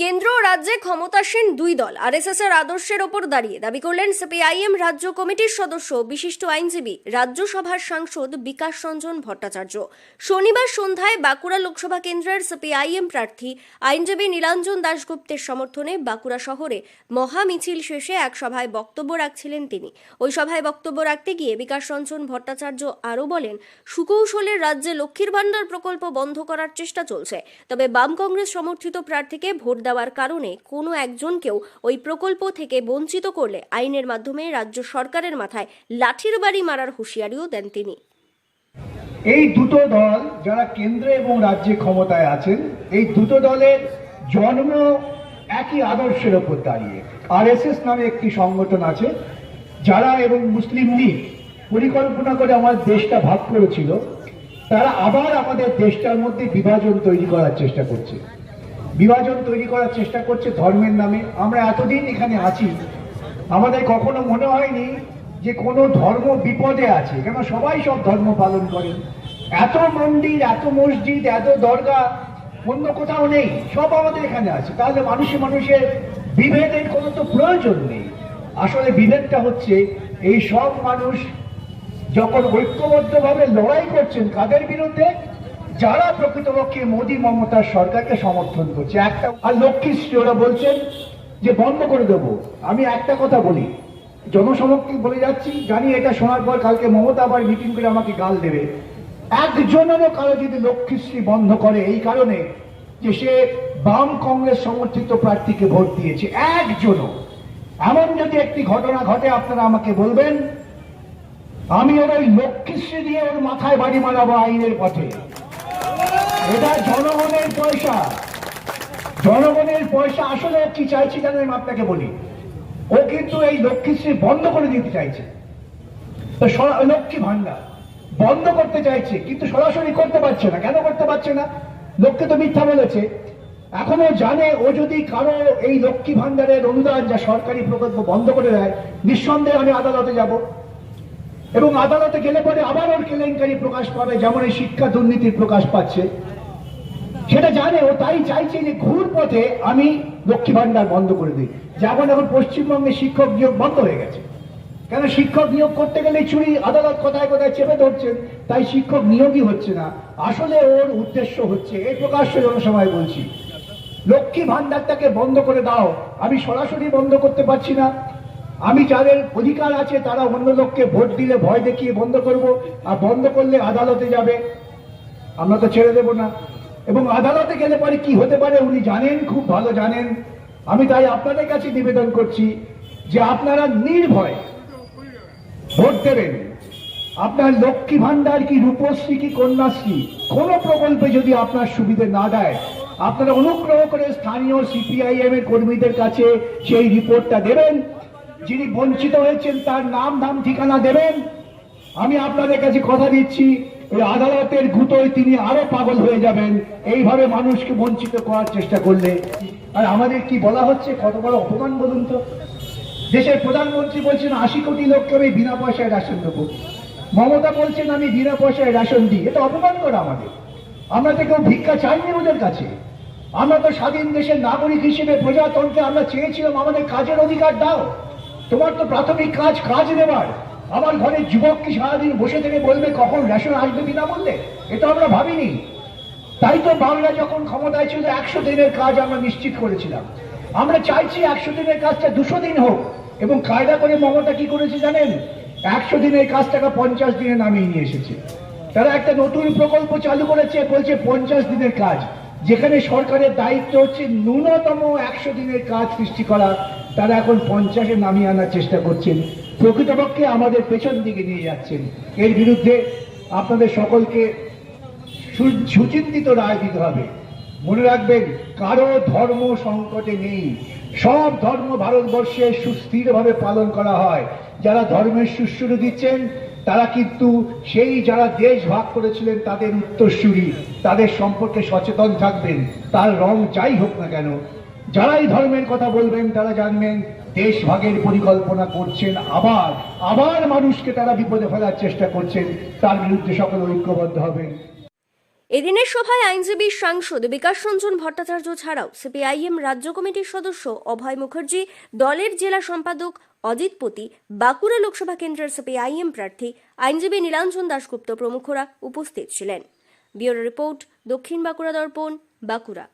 কেন্দ্র ও রাজ্যে ক্ষমতাসীন দুই দল, আরএসএস এর আদর্শের ওপর দাঁড়িয়ে দাবি করলেন সিপিআইএম রাজ্য কমিটির সদস্য, বিশিষ্ট আইনজীবী, রাজ্যসভার সাংসদ বিকাশ রঞ্জন ভট্টাচার্য। শনিবার সন্ধ্যায় বাঁকুড়া লোকসভা কেন্দ্রের সিপিআইএম প্রার্থী আইনজীবী নীলাঞ্জন দাশগুপ্তের সমর্থনে বাঁকুড়া শহরে মহা মিছিল শেষে এক সভায় বক্তব্য রাখছিলেন তিনি। ওই সভায় বক্তব্য রাখতে গিয়ে বিকাশ রঞ্জন ভট্টাচার্য আরও বলেন, সুকৌশলের রাজ্যে লক্ষ্মীর ভাণ্ডার প্রকল্প বন্ধ করার চেষ্টা চলছে, তবে বাম কংগ্রেস সমর্থিত প্রার্থীকে ভোট দেওয়ার কারণে কোনো একজনকেও ওই প্রকল্প থেকে বঞ্চিত করলে আইনের মাধ্যমে রাজ্য সরকারের মাথায় লাঠির বাড়ি মারার হুঁশিয়ারিও দেন তিনি। এই দুটো দল যারা কেন্দ্রে এবং রাজ্যে ক্ষমতায় আছেন, এই দুটো দলের জন্ম একই আদর্শের ওপর দাঁড়িয়ে। আরএসএস নামে একটি সংগঠন আছে, যারা এবং মুসলিম লীগ পরিকল্পনা করে আমার দেশটা ভাগ করেছিল, তারা আবার আমাদের দেশটার মধ্যে বিভাজন তৈরি করার চেষ্টা করছে। বিভাজন তৈরি করার চেষ্টা করছে ধর্মের নামে। আমরা এতদিন এখানে আছি। আমাদের কখনো মনে হয়নি যে কোনো ধর্ম বিপদে আছে। কেন? সবাই সব ধর্ম পালন করেন এত মন্দির, এত মসজিদ, এত দরগা, অন্য কোথাও নেই। সব আমাদের এখানে আছে। তাহলে মানুষে মানুষের বিভেদের কোনো তো প্রয়োজন নেই। আসলে বিভেদটা হচ্ছে এই সব মানুষ যখন ঐক্যবদ্ধভাবে লড়াই করছেন, কাদের বিরুদ্ধে? যারা প্রকৃতপক্ষে মোদী মমতার সরকারকে সমর্থন করছে, একটা আর লক্ষ্মীশ্রী ওরা বলছেন যে বন্ধ করে দেবো। আমি একটা কথা বলি, জনসমক্ষে বলে যাচ্ছি, জানি এটা শোনার পর কালকে মমতা আবার মিটিং করে আমাকে গাল দেবে। একজনেরও কারও যদি লক্ষ্মীশ্রী বন্ধ করে, এই কারণে যে সে বাম কংগ্রেস সমর্থিত প্রার্থীকে ভোট দিয়েছে, একজনও। এমন যদি একটি ঘটনা ঘটে, আপনারা আমাকে বলবেন, আমি ওর ওই লক্ষ্মীশ্রী দিয়ে ওর মাথায় বাড়ি মারাবো আইনের পথে। এটা জনগণের পয়সা। জনগণের পয়সা আসলে কি চাইছি জানেন আমি আপনাকে বলি। ও কিন্তু এই লক্ষ্মীশ্রী বন্ধ করে দিতে চাইছে। লক্ষ্মী ভান্ডার বন্ধ করতে চাইছে, কিন্তু সরাসরি করতে পারছে না। কেন করতে পারছে না? লোককে তো মিথ্যা বলেছে। এখনও জানে, ও যদি কারও এই লক্ষ্মী ভান্ডারের অনুদান যা সরকারি প্রকল্প বন্ধ করে দেয়, নিঃসন্দেহে আমি আদালতে যাব। এবং আদালতে গেলে পরে আবার ওর কেলেঙ্কারি প্রকাশ পাবে, যেমন এই শিক্ষা দুর্নীতির প্রকাশ পাচ্ছে। সেটা জানে, ও তাই চাইছে যে ঘুর পথে আমি লক্ষ্মী ভান্ডার বন্ধ করে দিই। যেমন এখন পশ্চিমবঙ্গে শিক্ষক নিয়োগ বন্ধ হয়ে গেছে। কেন শিক্ষক নিয়োগ করতে গেলে চুরি, আদালত কোথায় কোথায় চেপে ধরছেন, তাই শিক্ষক নিয়োগই হচ্ছে না। আসলে ওর উদ্দেশ্য হচ্ছে, এই প্রকাশ্য জনসভায় বলছি, লক্ষ্মী ভান্ডারটাকে বন্ধ করে দাও। আমি সরাসরি বন্ধ করতে পারছি না। আমি যাদের অধিকার আছে, তারা অন্য লোককে ভোট দিলে ভয় দেখিয়ে বন্ধ করব। আর বন্ধ করলে আদালতে যাবে। আমরা তো ছেড়ে দেব না। এবং আদালতে গেলে পরে কি হতে পারে উনি জানেন, খুব ভালো জানেন। আমি তাই আপনাদের কাছে নিবেদন করছি যে আপনারা নির্ভয় ভোট দেবেন। আপনার লক্ষ্মী ভান্ডার কি, রূপশ্রী কি, কন্যাশ্রী, কোন প্রকল্পে যদি আপনার সুবিধে না দেয়, আপনারা অনুগ্রহ করে স্থানীয় সিপিআইএম এর কর্মীদের কাছে সেই রিপোর্টটা দেবেন। যিনি বঞ্চিত হয়েছেন তার নাম নাম, ঠিকানা দেবেন। আমি আপনাদের কাছে কথা দিচ্ছি। ওই আদালতের গুতোয় তিনি আরও পাগল হয়ে যাবেন। এইভাবে মানুষকে বঞ্চিত করার চেষ্টা করলে। আর আমাদের কি বলা হচ্ছে? কত বড় অপমান বলুন তো? দেশের প্রধানমন্ত্রী বলছেন, আশি কোটি লোককে আমি বিনা পয়সায় রেশন দেবো। মমতা বলছেন, আমি বিনা পয়সায় রেশন দিই। এটা অপমান করা আমাদের। আমরা তো কেউ ভিক্ষা চাইনি ওদের কাছে। আমরা তো স্বাধীন দেশের নাগরিক হিসেবে প্রজাতন্ত্রে আমরা চেয়েছিলাম, আমাদের কাজের অধিকার দাও। তোমার তো প্রাথমিক কাজ কাজ দেবার। আমার ঘরের যুবক কি সারাদিন বসে থেকে বলবে কখন রেশন আসবে বিনা বললে? এটা আমরা ভাবিনি। তাই তো বাংলা যখন ক্ষমতায় ছিল, একশো দিনের কাজ আমরা নিশ্চিত করেছিলাম। আমরা চাইছি একশো দিনের কাজটা দুশো দিন হোক, এবং কায়দা করে মমতা কি করেছে জানেন? একশো দিনের কাজটাকে পঞ্চাশ দিনে নামিয়ে নিয়ে এসেছে। তারা একটা নতুন প্রকল্প চালু করেছে, বলছে পঞ্চাশ দিনের কাজ। যেখানে সরকারের দায়িত্ব হচ্ছে ন্যূনতম একশো দিনের কাজ সৃষ্টি করা তারা এখন পঞ্চাশে নামিয়ে আনার চেষ্টা করছেন। প্রকৃতপক্ষে আমাদের পেছন দিকে নিয়ে যাচ্ছেন। এর বিরুদ্ধে আপনাদের সকলকে সুচিন্তিত রায় দিতে হবে। মনে রাখবেন, কারও ধর্ম সংকটে নেই। সব ধর্ম ভারতবর্ষে সুস্থিরভাবে পালন করা হয়। যারা ধর্মের সুশ্রুতি দিচ্ছেন, তারা কিন্তু সেই যারা দেশ ভাগ করেছিলেন, তাদের উত্তরসূরি। তাদের সম্পর্কে সচেতন থাকবেন। তার রং যাই হোক না কেন যারাই ধর্মের কথা বলবেন, তারা জানবেন দেশ ভাগের পরিকল্পনা করছেন আবার আবার মানুষকে তারা বিপদে ফেলার চেষ্টা করছেন, তার বিরুদ্ধে সকলে ঐক্যবদ্ধ হবেন। এদিনের সভায় আইনজীবী সাংসদ বিকাশ রঞ্জন ভট্টাচার্য ছাড়াও সিপিআইএম রাজ্য কমিটির সদস্য অভয় মুখার্জি, দলের জেলা সম্পাদক অজিত পতি, বাঁকুড়া লোকসভা কেন্দ্রের সিপিআইএম প্রার্থী আইনজীবী নীলাঞ্জন দাশগুপ্ত প্রমুখরা উপস্থিত ছিলেন। ব্যুরো রিপোর্ট দক্ষিণ বাঁকুড়া দর্পণ, বাঁকুড়া।